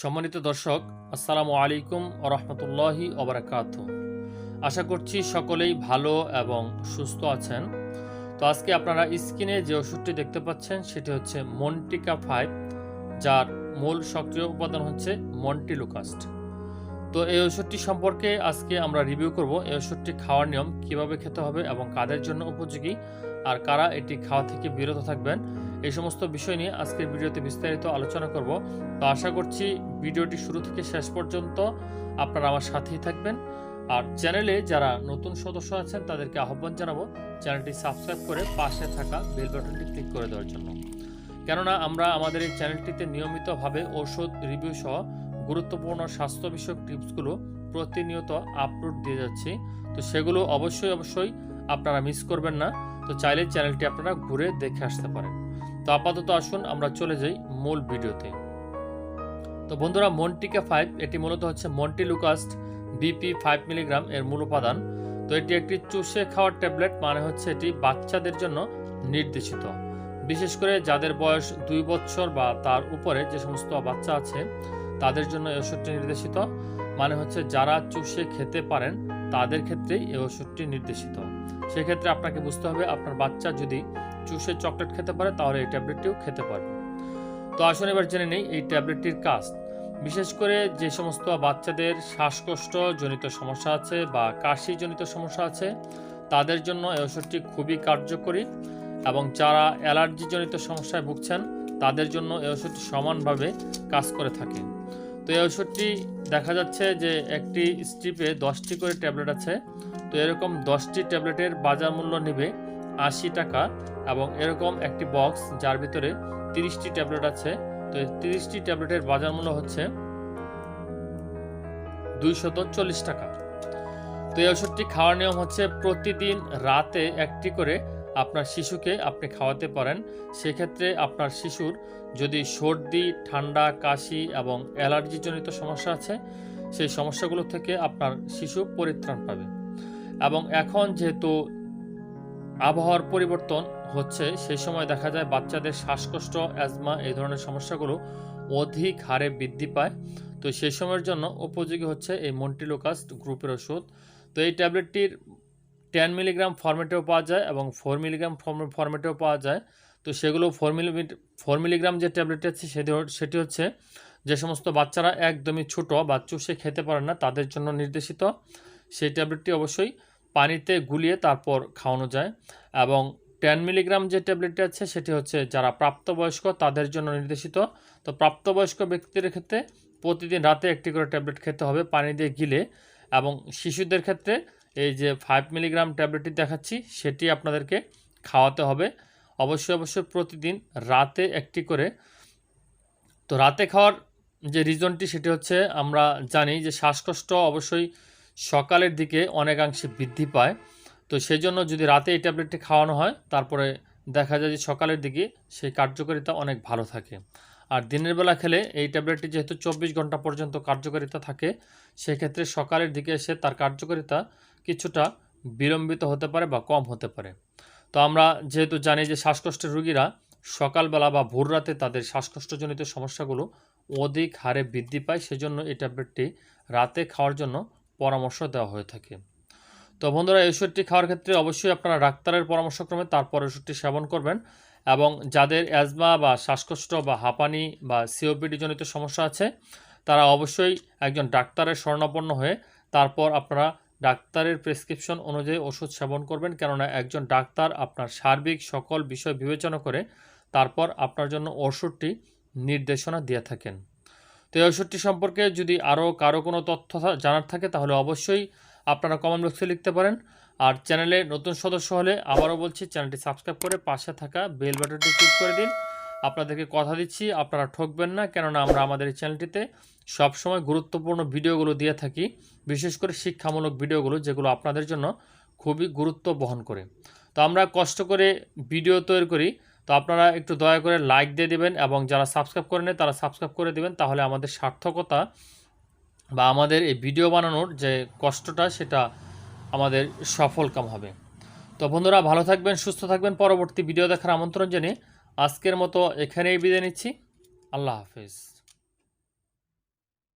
সম্মানিত দর্শক, আসসালামু আলাইকুম রহমতুল্লাহি ওবরাকাত আশা করছি সকলেই ভালো এবং সুস্থ আছেন। তো আজকে আপনারা স্ক্রিনে যে ওষুধটি দেখতে পাচ্ছেন, সেটি হচ্ছে মন্টিকা ফাইভ, যার মূল সক্রিয় উপাদান হচ্ছে মন্টিলুকাস্ট। তো এই ওষুধটি সম্পর্কে আজকে আমরা রিভিউ করব, এই ওষুধটি খাওয়ার নিয়ম কীভাবে খেতে হবে এবং কাদের জন্য উপযোগী, আর কারা এটি খাওয়া থেকে বিরত থাকবেন এই সমস্ত বিষয় নিয়ে আজকের ভিডিওতে বিস্তারিত আলোচনা করব। তো আশা করছি ভিডিওটি শুরু থেকে শেষ পর্যন্ত আপনারা আমার সাথেই থাকবেন। আর চ্যানেলে যারা নতুন সদস্য আছেন, তাদেরকে আহ্বান জানাব চ্যানেলটি সাবস্ক্রাইব করে পাশে থাকা বেল বাটনটি ক্লিক করে দেওয়ার জন্য। কেননা আমরা আমাদের এই চ্যানেলটিতে নিয়মিতভাবে ঔষধ রিভিউ সহ গুরুত্বপূর্ণ স্বাস্থ্য বিষয়ক টিপসগুলো প্রতিনিয়ত আপলোড দিয়ে যাচ্ছি। তো সেগুলো অবশ্যই অবশ্যই আপনারা মিস করবেন না। তো চাইলে চ্যানেলটি আপনারা ঘুরে দেখে আসতে পারেন। তো আপাতত আসুন, আমরা চলে যাই মূল ভিডিওতে। তো বন্ধুরা মন্টিকা ফাইভ এটি মূলত হচ্ছে মন্টিলুকাস্ট বিপি ফাইভ মিলিগ্রাম এর মূল উপাদান। তো এটি একটি চুষে খাওয়ার ট্যাবলেট মানে হচ্ছে এটি বাচ্চাদের জন্য নির্দেশিত। বিশেষ করে যাদের বয়স দুই বছর বা তার উপরে যে সমস্ত বাচ্চা আছে, তাদের জন্য এই ওষুধটি নির্দেশিত। মানে হচ্ছে যারা চুষে খেতে পারেন, তাদের ক্ষেত্রেই এই ওষুধটি নির্দেশিত। সেক্ষেত্রে আপনাকে বুঝতে হবে, আপনার বাচ্চা যদি চুষে চকলেট খেতে পারে, তাহলে এই ট্যাবলেটটিও খেতে পারবে। তো আসুন এবার জেনে নেই এই ট্যাবলেটটির কাজ। বিশেষ করে যে সমস্ত বাচ্চাদের শ্বাসকষ্ট জনিত সমস্যা আছে বা কাশি জনিত সমস্যা আছে, তাদের জন্য এই ওষুধটি খুবই কার্যকরী এবং যারা অ্যালার্জি জনিত সমস্যায় ভুগছেন, তাদের জন্য এই ওষুধটি সমানভাবে কাজ করে থাকে। তো এই ওষুধটি দেখা যাচ্ছে যে একটি স্ট্রিপে দশটি করে ট্যাবলেট আছে। তো এরকম দশটি ট্যাবলেটের বাজার মূল্য নেবে আশি টাকা এবং এরকম একটি বক্স যার ভিতরে তিরিশটি ট্যাবলেট আছে। তো তিরিশটি ট্যাবলেটের বাজার মূল্য হচ্ছে দুইশত চল্লিশ টাকা। তো এই ওষুধটি খাওয়ার নিয়ম হচ্ছে প্রতিদিন রাতে একটি করে আপনার শিশুকে আপনি খাওয়াতে পারেন। সেক্ষেত্রে আপনার শিশুর যদি সর্দি, ঠান্ডা, কাশি এবং অ্যালার্জিজনিত সমস্যা আছে, সেই সমস্যাগুলো থেকে আপনার শিশু পরিত্রাণ পাবে। এবং এখন যেহেতু আবহাওয়ার পরিবর্তন হচ্ছে, সেই সময় দেখা যায় বাচ্চাদের শ্বাসকষ্ট, অ্যাজমা এই ধরনের সমস্যাগুলো অধিক হারে বৃদ্ধি পায়। তো সেই সময়ের জন্য উপযোগী হচ্ছে এই মন্টিলোকাস্ট গ্রুপের ওষুধ। তো এই ট্যাবলেটটির টেন মিলিগ্রাম ফর্মেটেও পাওয়া যায় এবং ফোর মিলিগ্রাম ফর্মেটেও পাওয়া যায়। তো সেগুলো ফোর মিলি ফোর মিলিগ্রাম যে ট্যাবলেটটি আছে সেটি হচ্ছে যে সমস্ত বাচ্চারা একদমই ছোট বা চুষে খেতে পারে না, তাদের জন্য নির্দেশিত। সেই ট্যাবলেটটি অবশ্যই পানিতে গুলিয়ে তারপর খাওয়ানো যায় এবং টেন মিলিগ্রাম যে ট্যাবলেটটি আছে সেটি হচ্ছে যারা প্রাপ্তবয়স্ক তাদের জন্য নির্দেশিত। তো প্রাপ্তবয়স্ক ব্যক্তিদের ক্ষেত্রে প্রতিদিন রাতে একটি করে ট্যাবলেট খেতে হবে পানি দিয়ে গিলে এবং শিশুদের ক্ষেত্রে এই যে ফাইভ মিলিগ্রাম ট্যাবলেটটি দেখাচ্ছি সেটি আপনাদেরকে খাওয়াতে হবে। অবশ্যই অবশ্যই প্রতিদিন রাতে একটি করে। তো রাতে খাওয়ার যে রিজনটি সেটি হচ্ছে আমরা জানি যে শ্বাসকষ্ট অবশ্যই সকালের দিকে অনেকাংশে বৃদ্ধি পায়। তো সেই জন্য যদি রাতে এই ট্যাবলেটটি খাওয়ানো হয়, তারপরে দেখা যায় যে সকালের দিকে সেই কার্যকারিতা অনেক ভালো থাকে। আর দিনের বেলা খেলে এই ট্যাবলেটটি যেহেতু চব্বিশ ঘণ্টা পর্যন্ত কার্যকারিতা থাকে, সেক্ষেত্রে সকালের দিকে এসে তার কার্যকারিতা কিছুটা বিলম্বিত হতে পারে বা কম হতে পারে। তো আমরা যেহেতু জানি যে শ্বাসকষ্টের রুগীরা সকালবেলা বা ভোর রাতে তাদের শ্বাসকষ্টজনিত সমস্যাগুলো অধিক হারে বৃদ্ধি পায়, সেজন্য এই ট্যাবলেটটি রাতে খাওয়ার জন্য পরামর্শ দেওয়া হয়ে থাকে। তো বন্ধুরা, এই ওষুধটি খাওয়ার ক্ষেত্রে অবশ্যই আপনারা ডাক্তারের পরামর্শক্রমে তারপর ওষুধটি সেবন করবেন এবং যাদের অ্যাজমা বা শ্বাসকষ্ট বা হাঁপানি বা সিওপিডি জনিত সমস্যা আছে, তারা অবশ্যই একজন ডাক্তারের স্বর্ণাপন্ন হয়ে তারপর আপনারা ডাক্তারের প্রেসক্রিপশন অনুযায়ী ওষুধ সেবন করবেন। কেননা একজন ডাক্তার আপনার সার্বিক সকল বিষয় বিবেচনা করে তারপর আপনার জন্য ওষুধটি নির্দেশনা দিয়ে থাকেন। তো এই ওষুধটি সম্পর্কে যদি আরও কারও কোনো তথ্য জানার থাকে, তাহলে অবশ্যই আপনারা কমেন্ট বক্সে লিখতে পারেন। আর চ্যানেলে নতুন সদস্য হলে আবারও বলছি, চ্যানেলটি সাবস্ক্রাইব করে পাশে থাকা বেল বাটনটি ক্লিক করে দিন। আপনাদেরকে কথা দিচ্ছি, আপনারা ঠকবেন না, কেননা আমরা আমাদের এই চ্যানেলটিতে সবসময় গুরুত্বপূর্ণ ভিডিওগুলো দিয়ে থাকি, বিশেষ করে শিক্ষামূলক ভিডিওগুলো, যেগুলো আপনাদের জন্য খুবই গুরুত্ব বহন করে। তো আমরা কষ্ট করে ভিডিও তৈরি করি তো আপনারা একটু দয়া করে লাইক দিয়ে দেবেন এবং যারা সাবস্ক্রাইব করে নেয় তারা সাবস্ক্রাইব করে দেবেন, তাহলে আমাদের সার্থকতা বা আমাদের এই ভিডিও বানানোর যে কষ্টটা সেটা আমাদের সফল কাম হবে। তো বন্ধুরা, ভালো থাকবেন, সুস্থ থাকবেন। পরবর্তী ভিডিও দেখার আমন্ত্রণ জেনে আজকের মতো এখানেই বিদায় নিচ্ছি। আল্লাহ হাফেজ।